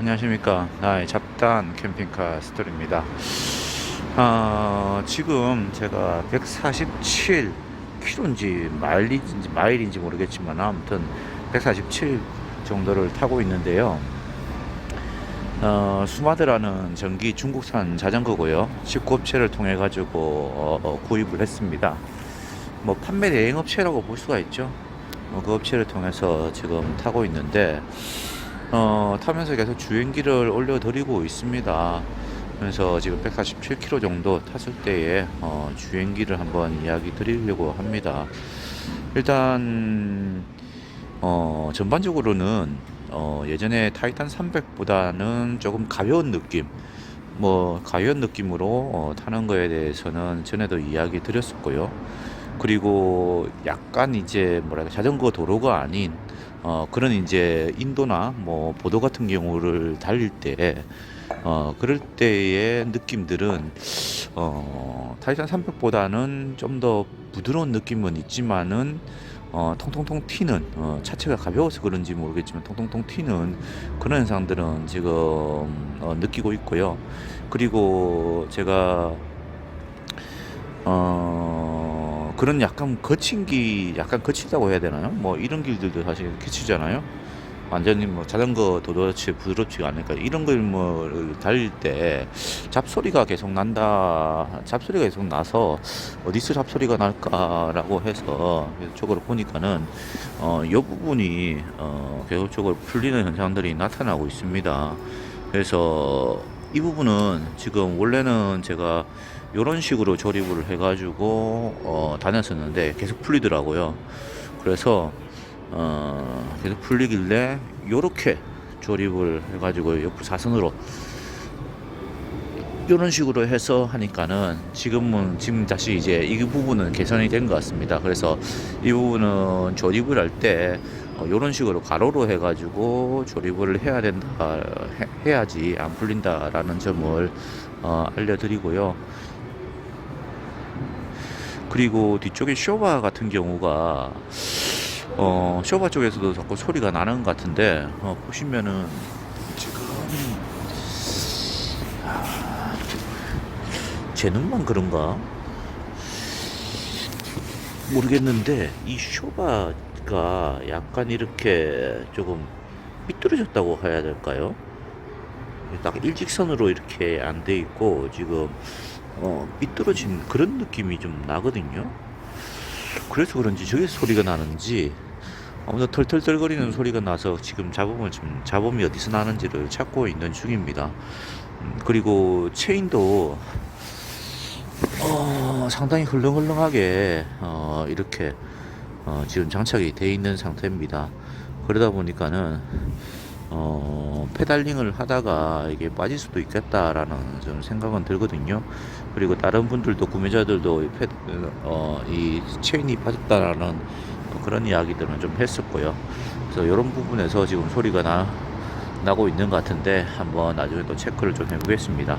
안녕하십니까. 나의 잡단 캠핑카 스토리입니다. 아, 지금 제가 147km인지 마일인지 마일인지 모르겠지만 아무튼 147 정도를 타고 있는데요. 어, 수마드라는 전기 중국산 자전거고요. 직구업체를 통해 가지고 어, 어, 구입을 했습니다. 뭐 판매 대행 업체라고 볼 수가 있죠. 어, 그 업체를 통해서 지금 타고 있는데 어, 타면서 계속 주행기를 올려드리고 있습니다. 그래서 지금 147km 정도 탔을 때에 어, 주행기를 한번 이야기 드리려고 합니다. 일단 어, 전반적으로는 어, 예전에 타이탄 300보다는 조금 가벼운 느낌, 뭐 가벼운 느낌으로 어, 타는 거에 대해서는 전에도 이야기 드렸었고요. 그리고 약간 이제 뭐랄까 자전거 도로가 아닌 어 그런 이제 인도나 뭐 보도 같은 경우를 달릴 때 어 그럴 때의 느낌들은 어 타이탄 300보다는 좀 더 부드러운 느낌은 있지만은 어 통통통 튀는 어 차체가 가벼워서 그런지 모르겠지만 통통통 튀는 그런 현상들은 지금 어 느끼고 있고요. 그리고 제가 어 그런 약간 거친 기 약간 거치다고 해야 되나요? 뭐 이런 길들도 사실 거치잖아요. 완전히 뭐 자전거 도도치 부드럽지가 않으니까 이런 걸 뭐 달릴 때 잡소리가 계속 난다 잡소리가 계속 나서 어디서 잡소리가 날까라고 해서 쪽으로 보니까는 어이 부분이 어 계속적으로 풀리는 현상들이 나타나고 있습니다. 그래서 이 부분은 지금 원래는 제가 이런 식으로 조립을 해가지고 어, 다녔었는데 계속 풀리더라고요. 그래서 어, 계속 풀리길래 이렇게 조립을 해가지고 옆으로 사선으로 이런 식으로 해서 하니까는 지금은 지금 다시 이제 이 부분은 개선이 된 것 같습니다. 그래서 이 부분은 조립을 할때 어, 이런 식으로 가로로 해가지고 조립을 해야 된다 해, 야지안 풀린다라는 점을 어, 알려드리고요. 그리고 뒤쪽에 쇼바 같은 경우가 어, 쇼바 쪽에서도 자꾸 소리가 나는 것 같은데 어, 보시면은 지금 아, 제 눈만 그런가 모르겠는데 이 쇼바 가 약간 이렇게 조금 삐뚤어졌다고 해야 될까요? 딱 일직선으로 이렇게 안 돼 있고 지금 어, 삐뚤어진 그런 느낌이 좀 나거든요. 그래서 그런지 저기서 소리가 나는지 아무튼 털털털거리는 소리가 나서 지금 잡음을 좀 잡음이 어디서 나는지를 찾고 있는 중입니다. 음, 그리고 체인도 어, 상당히 흘렁흘렁하게 어, 이렇게 어, 지금 장착이 돼 있는 상태입니다. 그러다 보니까는 어, 페달링을 하다가 이게 빠질 수도 있겠다라는 좀 생각은 들거든요. 그리고 다른 분들도 구매자들도 이, 페, 어, 이 체인이 빠졌다라는 그런 이야기들은 좀 했었고요. 그래서 이런 부분에서 지금 소리가 나, 나고 있는 것 같은데 한번 나중에 또 체크를 좀 해보겠습니다.